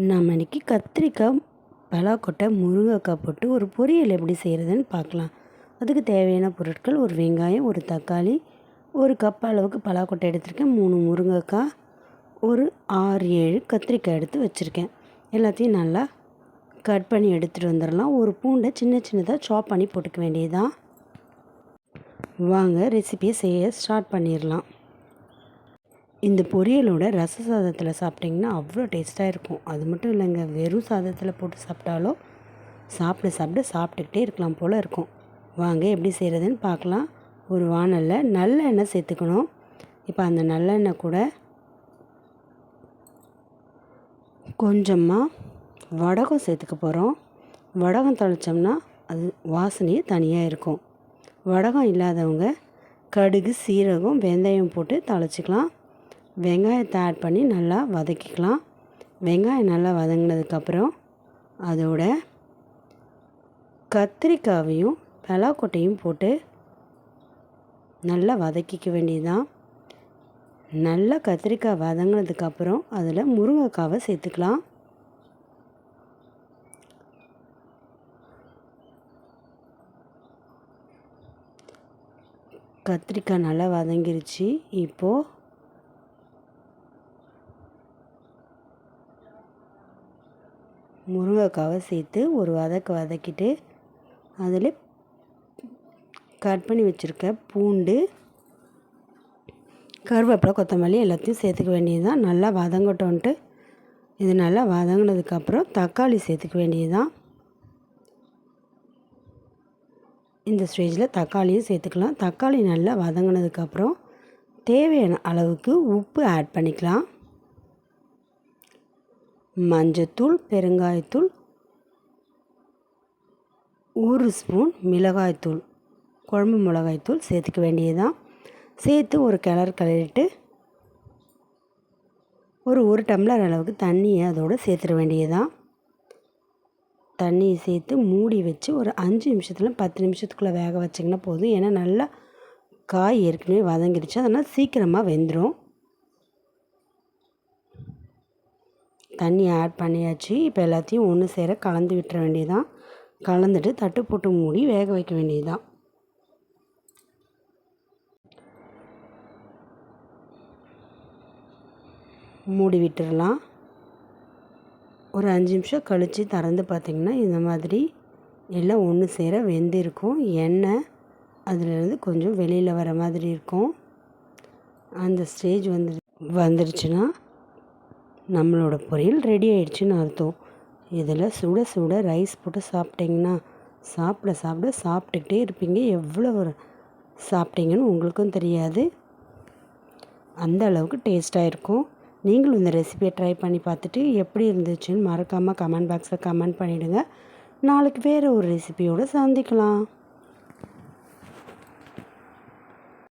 நம்ம இன்றைக்கி கத்திரிக்காய் பலாக்கொட்டை முருங்கைக்காய் போட்டு ஒரு பொரியல் எப்படி செய்கிறதுன்னு பார்க்கலாம். அதுக்கு தேவையான பொருட்கள் ஒரு வெங்காயம் ஒரு தக்காளி ஒரு கப் அளவுக்கு பலாக்கொட்டை எடுத்திருக்கேன் மூணு முருங்கைக்காய் ஒரு ஆறு ஏழு கத்திரிக்காய் எடுத்து வச்சுருக்கேன். எல்லாத்தையும் நல்லா கட் பண்ணி எடுத்துகிட்டு வந்துடலாம். ஒரு பூண்டை சின்ன சின்னதாக சாப் பண்ணி போட்டுக்க வேண்டியதுதான். வாங்க ரெசிபியை செய்ய ஸ்டார்ட் பண்ணிடலாம். இந்த பொரியலோட ரச சாதத்தில் சாப்பிட்டிங்கன்னா அவ்வளோ டேஸ்ட்டாக இருக்கும். அது மட்டும் இல்லைங்க வெறும் சாதத்தில் போட்டு சாப்பிட்டாலும் சாப்பிட சாப்பிட சாப்பிட்டுக்கிட்டே இருக்கலாம் போல் இருக்கும். வாங்க எப்படி செய்கிறதுன்னு பார்க்கலாம். ஒரு வானலில் நல்லெண்ணெய் சேர்த்துக்கணும். இப்போ அந்த நல்லெண்ணெய் கூட கொஞ்சமாக வடகம் சேர்த்துக்க போகிறோம் வடகம் தொலைச்சோம்னா அது வாசனையே தனியாக இருக்கும். வடகம் இல்லாதவங்க கடுகு சீரகம் வெந்தயம் போட்டு தொலைச்சிக்கலாம் வெங்காயத்தை ஆட் பண்ணி நல்லா வதக்கிக்கலாம். வெங்காயம் நல்லா வதங்கினதுக்கப்புறம் அதோட கத்திரிக்காவையும் பலாக்கொட்டையும் போட்டு நல்லா வதக்கிக்க வேண்டியதுதான். நல்லா கத்திரிக்காய் வதங்கினதுக்கப்புறம் அதில் முருங்கைக்காவை சேர்த்துக்கலாம். கத்திரிக்காய் நல்லா வதங்கிருச்சு. இப்போது முருங்கைக்காவை சேர்த்து ஒரு வதக்கு வதக்கிட்டு அதில் கட் பண்ணி வச்சுருக்க பூண்டு கருவேப்பிலை கொத்தமல்லி எல்லாத்தையும் சேர்த்துக்க வேண்டியது தான் நல்லா வதங்கட்டோன்ட்டு இது நல்லா வதங்கினதுக்கப்புறம் தக்காளி சேர்த்துக்க வேண்டியது தான் இந்த ஸ்டேஜில் தக்காளியும் சேர்த்துக்கலாம். தக்காளி நல்லா வதங்கினதுக்கப்புறம் தேவையான அளவுக்கு உப்பு ஆட் பண்ணிக்கலாம். மஞ்சத்தூள் பெருங்காயத்தூள் ஒரு ஸ்பூன் மிளகாய்த்தூள். குழம்பு மிளகாய்த்தூள் சேர்த்துக்க வேண்டியதுதான். சேர்த்து ஒரு கிளறு கிளறிட்டு ஒரு ஒரு டம்ளர் அளவுக்கு தண்ணியை அதோடு சேர்த்துட வேண்டியதுதான். தண்ணியை சேர்த்து மூடி வச்சு ஒரு அஞ்சு நிமிஷத்தில் பத்து நிமிஷத்துக்குள்ளே வேக வச்சிங்கன்னா போதும். ஏன்னா நல்லா காய் ஏற்கனவே வதங்கிடுச்சு அதனால் சீக்கிரமாக வெந்துடும் தண்ணி ஆட் பண்ணியாச்சு. இப்போ எல்லாத்தையும் ஒன்று சேர கலந்து விட்டுற வேண்டியதுதான். கலந்துட்டு தட்டு போட்டு மூடி வேக வைக்க வேண்டியதுதான். மூடி விட்டுடலாம் ஒரு அஞ்சு நிமிஷம் கழித்து திறந்து பார்த்திங்கன்னா இந்த மாதிரி எல்லாம் ஒன்று சேர வெந்திருக்கும். எண்ணெய் அதிலிருந்து கொஞ்சம் வெளியில் வர மாதிரி இருக்கும். அந்த ஸ்டேஜ் வந்து வந்துருச்சுன்னா நம்மளோட பொரியல் ரெடி ஆயிடுச்சுன்னு அர்த்தம். இதில் சுட சுட ரைஸ் போட்டு சாப்பிட்டிங்கன்னா சாப்பிட சாப்பிட சாப்பிட்டுக்கிட்டே இருப்பீங்க. எவ்வளோ சாப்பிட்டீங்கன்னு உங்களுக்கும் தெரியாது. அந்த அளவுக்கு டேஸ்ட்டாக இருக்கும். நீங்களும் இந்த ரெசிபியை ட்ரை பண்ணி பார்த்துட்டு எப்படி இருந்துச்சுன்னு மறக்காமல் கமெண்ட் பாக்ஸில் கமெண்ட் பண்ணிவிடுங்க நாளைக்கு வேறு ஒரு ரெசிபியோடு சந்திக்கலாம்.